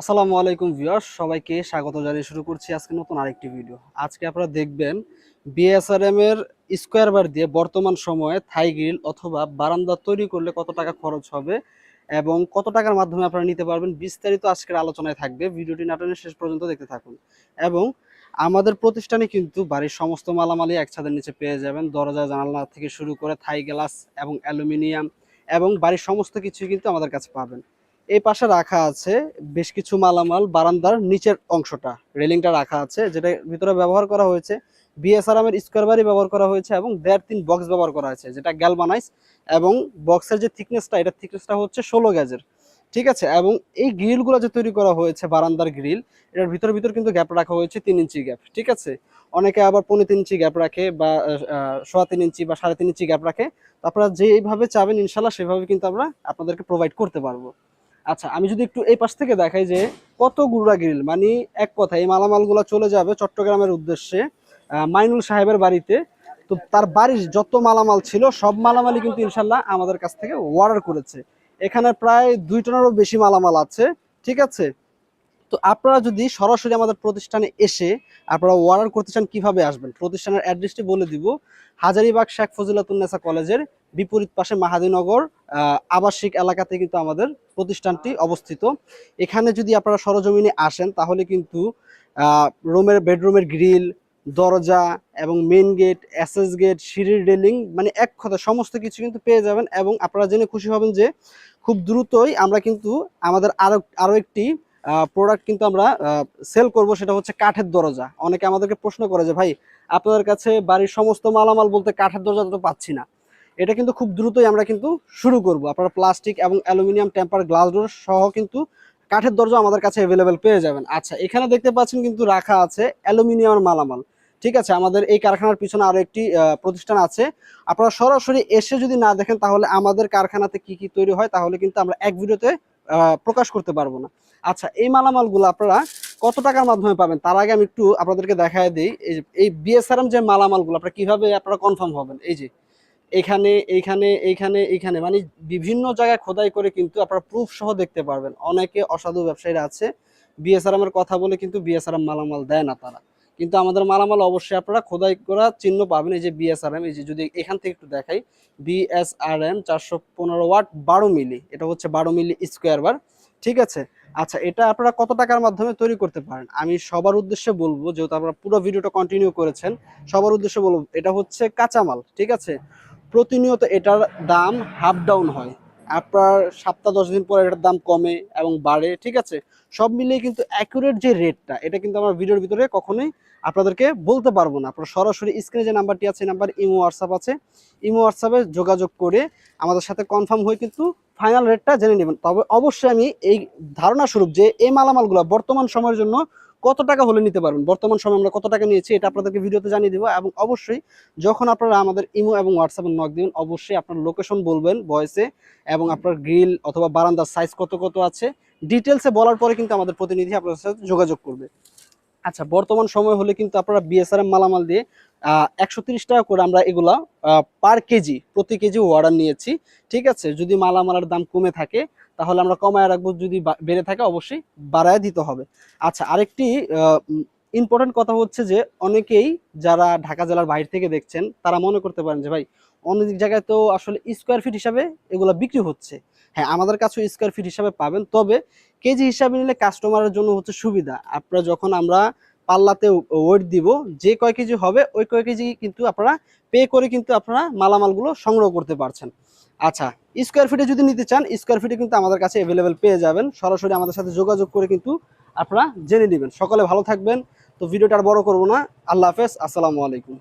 আসসালামু আলাইকুম ভিউয়ার্স, সবাইকে স্বাগত জানিয়ে শুরু করছি আজকে নতুন আরেকটি ভিডিও। আজকে আপনারা দেখবেন বিএসআরএম এর স্কোয়ার বার দিয়ে বর্তমান সময়ে থাই গ্রিল অথবা বারান্দা তৈরি করলে কত টাকা খরচ হবে এবং কত টাকার মাধ্যমে আপনারা নিতে পারবেন বিস্তারিত আজকের আলোচনায় থাকবে। ভিডিওটি নাটনের শেষ পর্যন্ত দেখতে থাকুন। এবং আমাদের প্রতিষ্ঠানে কিন্তু বাড়ির সমস্ত মালামালই এক ছাদের নিচে পেয়ে যাবেন। দরজা, জানালা থেকে শুরু করে থাই গ্লাস এবং অ্যালুমিনিয়াম এবং বাড়ির সমস্ত কিছুই কিন্তু আমাদের কাছে পাবেন। এই পাশে রাখা আছে বেশ কিছু মালামাল বারান্দার নিচের অংশটা, রেলিংটা রাখা আছে, যেটা ভিতরে ব্যবহার করা হয়েছে। বিএসআরএম এর স্কোয়ার বাড়ি ব্যবহার করা হয়েছে এবং দেড় তিন বক্স ব্যবহার করা হয়েছে, যেটা গ্যালবানাইজ এবং বক্সের যে থিকনেসটা এটা থিকনেসটা হচ্ছে ষোলো গ্যাজের ঠিক আছে? এবং এই গ্রিলগুলো যে তৈরি করা হয়েছে, বারান্দার গ্রিল এটার ভিতর ভিতর কিন্তু গ্যাপ রাখা হয়েছে তিন ইঞ্চি গ্যাপ ঠিক আছে? অনেকে আবার পনেরো তিন ইঞ্চি গ্যাপ রাখে বা সোয়া তিন ইঞ্চি বা সাড়ে তিন ইঞ্চি গ্যাপ রাখে। তো আপনারা যেইভাবে চাবেন ইনশাল্লাহ সেভাবে কিন্তু আমরা আপনাদেরকে প্রোভাইড করতে পারব। আচ্ছা আমি যদি একটু এই পাশ থেকে দেখাই যে কত গুড়া গ্রিল মানে এক কথা এই মালামালগুলো চলে যাবে চট্টগ্রামের উদ্দেশ্যে মাইনুল সাহেবের বাড়িতে। তো তার বাড়ির যত মালামাল ছিল, সব মালামালই কিন্তু ইনশাল্লাহ আমাদের কাছ থেকে অর্ডার করেছে। এখানে প্রায় দুই টনেরও বেশি মালামাল আছে, ঠিক আছে? তো আপনারা যদি সরাসরি আমাদের প্রতিষ্ঠানে এসে আপনারা অর্ডার করতে চান, কীভাবে আসবেন? প্রতিষ্ঠানের অ্যাড্রেসটি বলে দিব। হাজারিবাগ শেখ ফজিলাতুন্নেসা কলেজের বিপরীত পাশে মাহাদিনগর আবাসিক এলাকাতে কিন্তু আমাদের প্রতিষ্ঠানটি অবস্থিত। এখানে যদি আপনারা সরজমিনে আসেন, তাহলে কিন্তু রুমের বেডরুমের গ্রিল, দরজা এবং মেন গেট অ্যাসেস গেট সিঁড়ির রেলিং মানে এক কথা সমস্ত কিছু কিন্তু পেয়ে যাবেন এবং আপনারা জেনে খুশি হবেন যে খুব দ্রুতই আমরা কিন্তু আমাদের আরও আরও একটি প্রোডাক্ট কিন্তু আমরা সেল করব সেটা হচ্ছে কাঠের দরজা। অনেকে আমাদেরকে প্রশ্ন করে যে, ভাই, আপনাদের কাছে বাড়ির সমস্ত মালামাল বলতে কাঠের দরজা তো পাচ্ছি না। এটা কিন্তু খুব দ্রুতই আমরা কিন্তু শুরু করব। আপনারা প্লাস্টিক এবং অ্যালুমিনিয়াম টেম্পার গ্লাস ডোর সহ কিন্তু কাঠের দরজা আমাদের কাছে অ্যাভেলেবেল পেয়ে যাবেন। আচ্ছা এখানে দেখতে পাচ্ছেন কিন্তু রাখা আছে অ্যালুমিনিয়ামের মালামাল। ঠিক আছে, আমাদের এই কারখানার পিছনে আরও একটি প্রতিষ্ঠান আছে। আপনারা সরাসরি এসে যদি না দেখেন, তাহলে আমাদের কারখানাতে কি কি তৈরি হয়, তাহলে কিন্তু আমরা এক ভিডিওতে প্রকাশ করতে পারব না। আচ্ছা এই মালামালগুলো আপনারা কত টাকার মাধ্যমে পাবেন? তার আগে আমি একটু আপনাদেরকে দেখায় দিই। এই বিএসআরএম যে মালামালগুলো, আপনারা কীভাবে আপনারা কনফার্ম হবেন? এই যে, এখানে, এইখানে এইখানে এইখানে মানে বিভিন্ন জায়গায় খোদাই করে কিন্তু আপনারা প্রুফ সহ দেখতে পারবেন। অনেকে অসাধু ব্যবসায়ীরা আছে। বিএসআরএম এর কথা বলে কিন্তু বিএসআরএম মালামাল দেয় না তারা। কিন্তু আমাদের মালামাল অবশ্যই আপনারা খোদাই করা চিহ্ন পাবেন, এই যে বিএসআরএম এই যে যদি এখান থেকে একটু দেখাই বিএসআরএম চারশো পনেরো ওয়াট বারো মিলি, এটা হচ্ছে বারো মিলি স্কোয়ার বার, ঠিক আছে? আচ্ছা এটা আপনারা কত টাকার মাধ্যমে তৈরি করতে পারেন? আমি সবার উদ্দেশ্যে বলব, যেহেতু আপনারা পুরো ভিডিওটা কন্টিনিউ করেছেন, সবার উদ্দেশ্যে বলব, এটা হচ্ছে কাঁচামাল, ঠিক আছে? প্রতিনিয়ত এটার দাম হাফ ডাউন হয়। আপনার সপ্তাহ দশ দিন পর এটার দাম কমে এবং বাড়ে, ঠিক আছে? সব মিলিয়ে কিন্তু অ্যাকুরেট যে রেটটা এটা কিন্তু আমার ভিডিওর ভিতরে কখনোই আপনাদেরকে বলতে পারব না। আপনারা সরাসরি স্ক্রিনে যে নাম্বারটি আছে নাম্বার ইমো হোয়াটসঅ্যাপ আছে। ইমো হোয়াটসঅ্যাপে যোগাযোগ করে আমাদের সাথে কনফার্ম হয়ে কিন্তু ফাইনাল রেটটা জেনে নেবেন। তবে অবশ্যই আমি এই ধারণা স্বরূপ যে এই মালামালগুলো বর্তমান সময়ের জন্য কত টাকা হলে নিতে পারবেন? বর্তমান সময় আমরা কত টাকা নিয়েছি এটা আপনাদেরকে ভিডিওতে জানিয়ে দেবো এবং অবশ্যই যখন আপনারা আমাদের ইমো এবং হোয়াটসঅ্যাপে নক দিবেন অবশ্যই আপনার লোকেশন বলবেন ভয়েসে এবং আপনার গ্রিল অথবা বারান্দার সাইজ কত কত আছে। ডিটেলসে বলার পরে কিন্তু আমাদের প্রতিনিধি আপনাদের সাথে যোগাযোগ করবে। আচ্ছা। বর্তমান সময় হলে কিন্তু আপনারা বিএসআরএম মালামাল দিয়ে একশো টাকা করে আমরা এগুলা পার কেজি, প্রতি কেজি অর্ডার নিয়েছি। ঠিক আছে? যদি মালামালের দাম কমে থাকে, তাহলে আমরা কমায় রাখব। যদি বেড়ে থাকে, অবশ্যই বাড়ায় দিতে হবে। আচ্ছা আরেকটি ইম্পর্টেন্ট কথা হচ্ছে যে, অনেকেই যারা ঢাকা জেলার বাইরে থেকে দেখছেন, তারা মনে করতে পারেন যে, ভাই অনেক জায়গায় তো আসলে স্কোয়ার ফিট হিসাবে এগুলো বিক্রি হচ্ছে। হ্যাঁ আমাদের কাছেও স্কোয়ার ফিট হিসাবে পাবেন। তবে, কেজি হিসাবে নিলে কাস্টমারের জন্য হচ্ছে সুবিধা। আপনারা যখন আমরা পাল্লাতে ওয়েট দিব, যে কয় কেজি হবে, ওই কয় কেজি কিন্তু আপনারা পে করে কিন্তু আপনারা মালামালগুলো সংগ্রহ করতে পারছেন। আচ্ছা স্কোয়ার ফিটে যদি নিতে চান স্কোয়ার ফিটে কিন্তু আমাদের কাছে অ্যাভেলেবেল পেয়ে যাবেন। সরাসরি আমাদের সাথে যোগাযোগ করে কিন্তু আপনারা জেনে নেবেন। সকলে ভালো থাকবেন। তো ভিডিওটা আর বড় করব না। আল্লাহ হাফেজ। আসসালামু আলাইকুম।